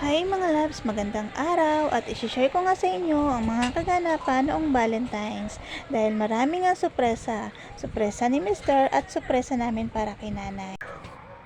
Hi mga loves, magandang araw at isishare ko nga sa inyo ang mga kaganapan noong Valentine's dahil marami nga sorpresa, sorpresa ni Mr. at sorpresa namin para kay nanay.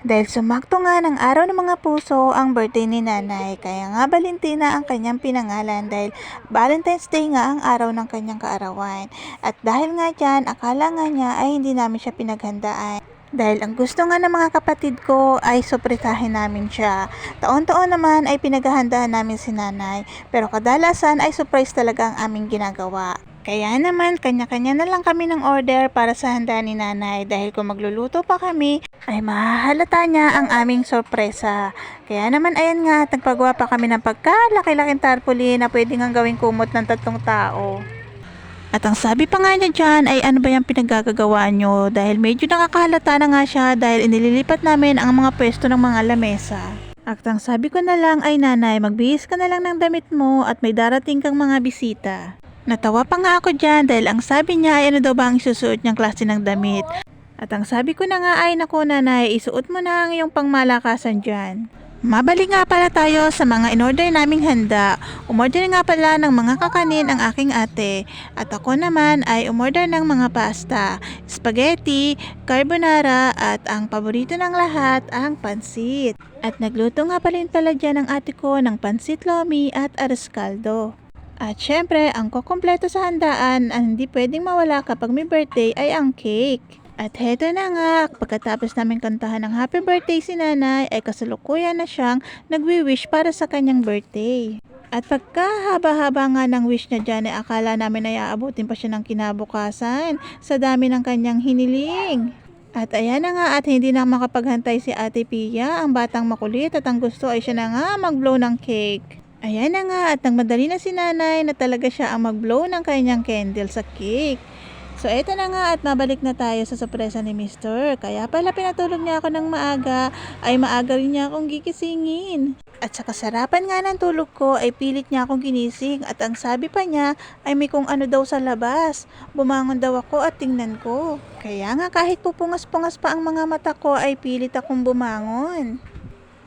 Dahil sumakto nga ng araw ng mga puso ang birthday ni nanay, kaya nga Valentina ang kanyang pinangalan dahil Valentine's Day nga ang araw ng kanyang kaarawan. At dahil nga dyan, akala nga niya ay hindi namin siya pinaghandaan. Dahil ang gusto nga ng mga kapatid ko ay sopretahin namin siya. Taon-taon naman ay pinaghahandaan namin si nanay, pero kadalasan ay surprise talaga ang aming ginagawa. Kaya naman, kanya-kanya na lang kami ng order para sa handa ni nanay dahil kung magluluto pa kami, ay mahahalata niya ang aming sorpresa. Kaya naman, ayan nga, nagpagawa pa kami ng pagkalaki-laking tarpaulin na pwede nga gawing kumot ng tatlong tao. At ang sabi pa nga niya dyan ay ano ba yung pinaggagawa nyo dahil medyo nakakahalata na nga siya dahil inililipat namin ang mga pwesto ng mga lamesa. At ang sabi ko na lang ay nanay, magbihis ka na lang ng damit mo at may darating kang mga bisita. Natawa pa nga ako dyan dahil ang sabi niya ay ano daw ba ang isusuot niyang klase ng damit. At ang sabi ko na nga ay naku nanay, isuot mo na ang iyong pangmalakasan dyan. Mabalik nga pala tayo sa mga in-order naming handa. Umorder nga pala ng mga kakanin ang aking ate. At ako naman ay umorder ng mga pasta, spaghetti, carbonara at ang paborito ng lahat ang pansit. At nagluto nga pala pala dyan ang ate ko ng pansit lomi at aros caldo. At syempre, ang kukumpleto sa handaan ang hindi pwedeng mawala kapag may birthday ay ang cake. At heto na nga, pagkatapos namin kantahan ng happy birthday si nanay, ay kasalukuyan na siyang nagwi-wish para sa kanyang birthday. At pagkahaba-haba nga ng wish niya dyan, ay akala namin ay aabutin pa siya ng kinabukasan sa dami ng kanyang hiniling. At ayan na nga at hindi na makapaghantay si Ate Pia, ang batang makulit at ang gusto ay siya na nga mag-blow ng cake. Ayan na nga at nagmadali na si nanay na talaga siya ang mag-blow ng kanyang candle sa cake. So eto na nga at mabalik na tayo sa sorpresa ni Mr. Kaya pala pinatulog niya ako ng maaga ay maaga rin niya akong gigisingin. At sa kasarapan nga ng tulog ko ay pilit niya akong ginising at ang sabi pa niya ay may kung ano daw sa labas. Bumangon daw ako at tingnan ko. Kaya nga kahit pupungas-pungas pa ang mga mata ko ay pilit akong bumangon.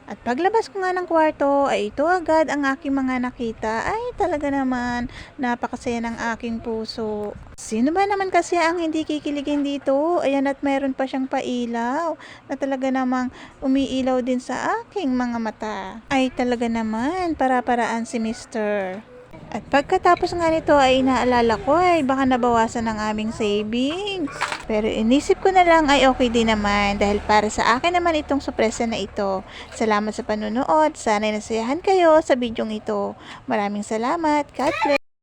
At paglabas ko nga ng kwarto ay ito agad ang aking mga nakita ay talaga naman napakasaya ng aking puso. Sino ba naman kasi ang hindi kikiligin dito? Ayan at mayroon pa siyang pailaw na talaga namang umiilaw din sa aking mga mata. Ay talaga naman para-paraan si Mr. At pagkatapos nga nito ay inaalala ko ay baka nabawasan ng aming savings. Pero inisip ko na lang ay okay din naman dahil para sa akin naman itong sorpresa na ito. Salamat sa panunood. Sana'y nasayahan kayo sa bidyong ito. Maraming salamat. God bless.